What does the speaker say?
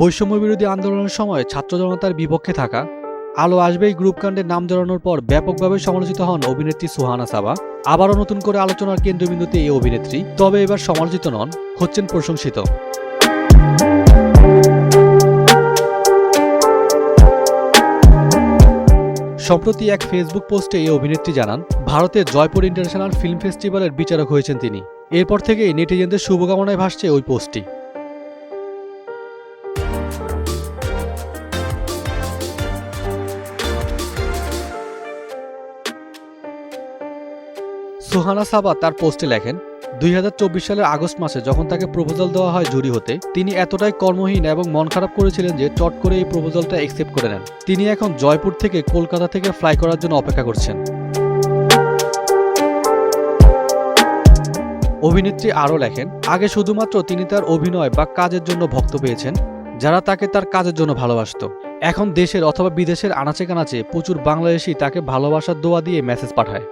বৈষম্য বিরোধী আন্দোলনের সময় ছাত্র জনতার বিপক্ষে থাকা, আলো আসবেই গ্রুপ কাণ্ডের নাম জড়ানোর পর ব্যাপকভাবে সমালোচিত হন অভিনেত্রী সুহানা সাবা। আবারও নতুন করে আলোচনার কেন্দ্রবিন্দুতে এই অভিনেত্রী, তবে এবার সমালোচিত নন, হচ্ছেন প্রশংসিত। সম্প্রতি এক ফেসবুক পোস্টে এই অভিনেত্রী জানান, ভারতের জয়পুর ইন্টারন্যাশনাল ফিল্ম ফেস্টিভ্যালের বিচারক হয়েছেন তিনি। এরপর থেকেই নেটিজেনদের শুভকামনায় ভাসছে ওই পোস্টটি। সুহানা সাবা তার পোস্টে লেখেন, দুই হাজার চব্বিশ সালের আগস্ট মাসে যখন তাকে প্রপোজাল দেওয়া হয় জুরি হতে, তিনি এতটাই কর্মহীন এবং মন খারাপ করেছিলেন যে চট করে এই প্রপোজালটা অ্যাকসেপ্ট করে নেন। তিনি এখন জয়পুর থেকে কলকাতা থেকে ফ্লাই করার জন্য অপেক্ষা করছেন। অভিনেত্রী আরও লেখেন, আগে শুধুমাত্র তিনি তার অভিনয় বা কাজের জন্য ভক্ত পেয়েছেন যারা তাকে তার কাজের জন্য ভালোবাসত। এখন দেশের অথবা বিদেশের আনাচে কানাচে প্রচুর বাংলাদেশি তাকে ভালোবাসার দোয়া দিয়ে মেসেজ পাঠায়।